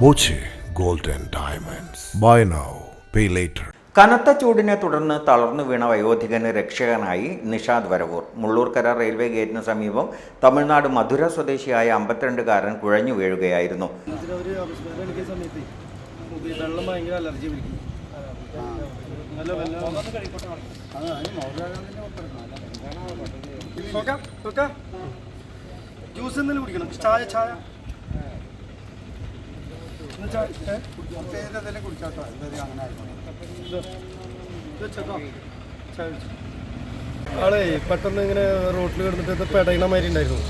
Boche gold diamonds. Buy now pay later. കനത്ത ചൂടിനെ തുടർന്ന് തളർന്നു വീണ വയോധികന് രക്ഷകനായി നിഷാദ് വരവൂർ. മുള്ളൂർക്കര റെയിൽവേ ഗേറ്റിന് സമീപം തമിഴ്നാട് മധുര സ്വദേശിയായ അമ്പത്തിരണ്ടുകാരൻ കുഴഞ്ഞു വീഴുകയായിരുന്നു. വെള്ളം ഭയങ്കര അലർജി പിടിക്കും ജ്യൂസ് എന്തെങ്കിലും കുടിക്കണം? ചായ ചായ. എന്നാ ചായ ഏ? ഇത് ഇത് വെച്ചേക്കോ. ചായ കുടിച്ചോ. ആളേ പെട്ടെന്ന് ഇങ്ങനെ റോട്ടിൽ കിടന്നിട്ട് പെടയണ മാതിരി ഉണ്ടായിരുന്നു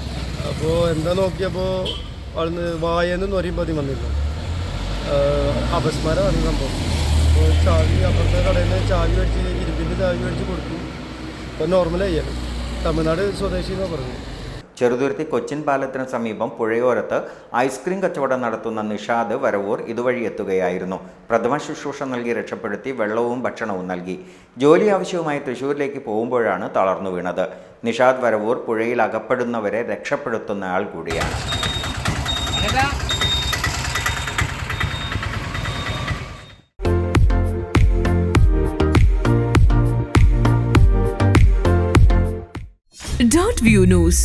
അപ്പോൾ എന്താ നോക്കിയപ്പോൾ അവിടുന്ന് വായന്ന് നൊരിയും പതി വന്നിരുന്നു അപസ്മാരമാണ് സംഭവം അപ്പോൾ ചാവി അപ്പുറത്തെ കടയിൽ നിന്ന് ചാവി മേടിച്ച് ഇരുമ്പിന്റെ ചാവി മേടിച്ച് കൊടുത്തു അപ്പോൾ നോർമലായി ആണ് തമിഴ്നാട് സ്വദേശി എന്നാണ് പറഞ്ഞു ചെറുതുരുത്തി കൊച്ചിൻ പാലത്തിന് സമീപം പുഴയോരത്ത് ഐസ്ക്രീം കച്ചവടം നടത്തുന്ന നിഷാദ് വരവൂർ ഇതുവഴി എത്തുകയായിരുന്നു. പ്രഥമ ശുശ്രൂഷ നൽകി രക്ഷപ്പെടുത്തി വെള്ളവും ഭക്ഷണവും നൽകി. ജോലി ആവശ്യവുമായി തൃശൂരിലേക്ക് പോകുമ്പോഴാണ് തളർന്നു വീണത്. നിഷാദ് വരവൂർ പുഴയിൽ അകപ്പെടുന്നവരെ രക്ഷപ്പെടുത്തുന്ന ആൾ കൂടിയാണ്. Dot view news